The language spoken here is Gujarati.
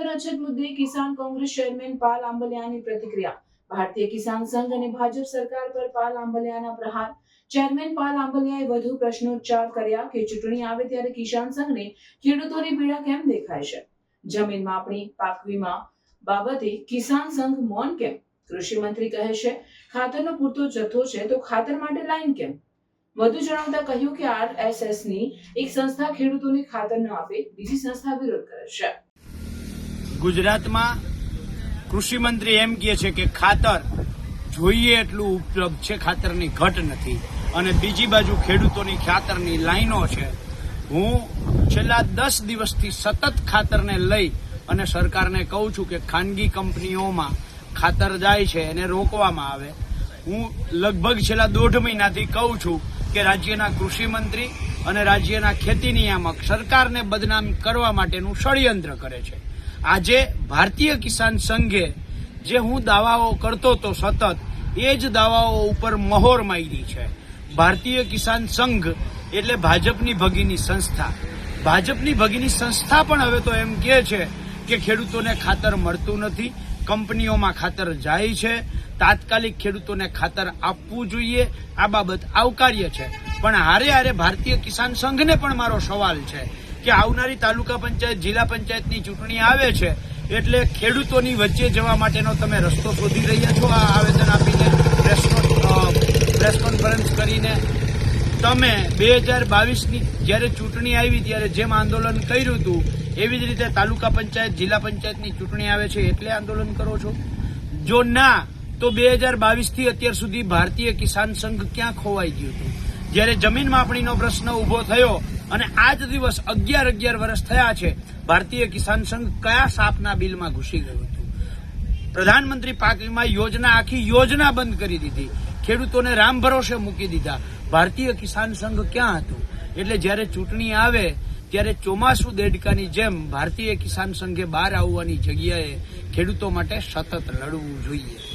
અછત મુદ્દે કિસાન કોંગ્રેસ ચેરમેન પાલ આંબલિયાની પ્રતિક્રિયા. ભારતીય કિસાન સંઘ અને ભાજપ સરકાર પર પાલ આંબલિયાના પ્રહાર. ચેરમેન પાલ આંબલિયાએ વધુ પ્રશ્નોચ્ચાર કર્યા કે ચૂંટણી આવે ત્યારે કિસાન સંઘને ખેડૂતોની પીડા કેમ દેખાય છે? જમીન માપણી પાક વીમા બાબતે કિસાન સંઘ મૌન કેમ? કૃષિ મંત્રી કહે છે, ખાતરનો પૂરતો જથ્થો છે તો ખાતર માટે લાઈન કેમ? વધુ જણાવતા કહ્યું કે આરએસએસની એક સંસ્થા ખેડૂતોને ખાતર ન આપે, બીજી સંસ્થા વિરોધ કરે છે. ગુજરાતમાં કૃષિમંત્રી એમ કહે છે કે ખાતર જોઈએ એટલું ઉપલબ્ધ છે, ખાતરની ઘટ નથી. અને બીજી બાજુ ખેડૂતોની ખાતરની લાઈનો છે. હું છેલ્લા દસ દિવસથી સતત ખાતરને લઈ અને સરકારને કહું છું કે ખાનગી કંપનીઓમાં ખાતર જાય છે, એને રોકવામાં આવે. હું લગભગ છેલ્લા દોઢ મહિનાથી કહું છું કે રાજ્યના કૃષિમંત્રી અને રાજ્યના ખેતી નિયામક સરકારને બદનામ કરવા માટેનું ષડયંત્ર કરે છે. આજે ભારતીય કિસાન સંઘે જે હું દાવાઓ કરતો હતો સતત, એ જ દાવાઓ ઉપર મહોર મારી છે. ભારતીય કિસાન સંઘ એટલે ભાજપની ભગીની સંસ્થા. ભાજપની ભગીની સંસ્થા પણ હવે તો એમ કહે છે કે ખેડૂતોને ખાતર મળતું નથી, કંપનીઓમાં ખાતર જાય છે. તાત્કાલિક ખેડૂતોને ખાતર આપવું જોઈએ. આ બાબત આવકાર્ય છે. પણ હારે હારે ભારતીય કિસાન સંઘને પણ મારો સવાલ છે. કે આવનારી તાલુકા પંચાયત, જિલ્લા પંચાયતની ચૂંટણી આવે છે, એટલે ખેડૂતોની વચ્ચે જવા માટેનો તમે રસ્તો શોધી રહ્યા છો. આ આવેદન આપીને પ્રેસ કોન્ફરન્સ કરીને તમે બે હજાર બાવીસની જ્યારે ચૂંટણી આવી ત્યારે જેમ આંદોલન કર્યું હતું, એવી જ રીતે તાલુકા પંચાયત, જિલ્લા પંચાયતની ચૂંટણી આવે છે એટલે આંદોલન કરો છો. જો ના, તો બે હજાર બાવીસથી અત્યાર સુધી ભારતીય કિસાન સંઘ ક્યાં ખોવાઈ ગયું હતું? જ્યારે જમીન માપણીનો પ્રશ્ન ઊભો થયો અને આજ દિવસ અગિયાર અગિયાર વર્ષ થયા છે. ભારતીય કિસાન સંઘ કયા સાપના બિલમાં ઘૂસી ગયું હતું? પ્રધાનમંત્રી પાક વીમા યોજના આખી યોજના બંધ કરી દીધી. ખેડૂતોને રામ ભરોસે મૂકી દીધા. ભારતીય કિસાન સંઘ ક્યાં હતું? એટલે જ્યારે ચૂંટણી આવે, ત્યારે ચોમાસુ દેડકાની જેમ ભારતીય કિસાન સંઘે બહાર આવવાની જગ્યાએ ખેડૂતો માટે સતત લડવું જોઈએ.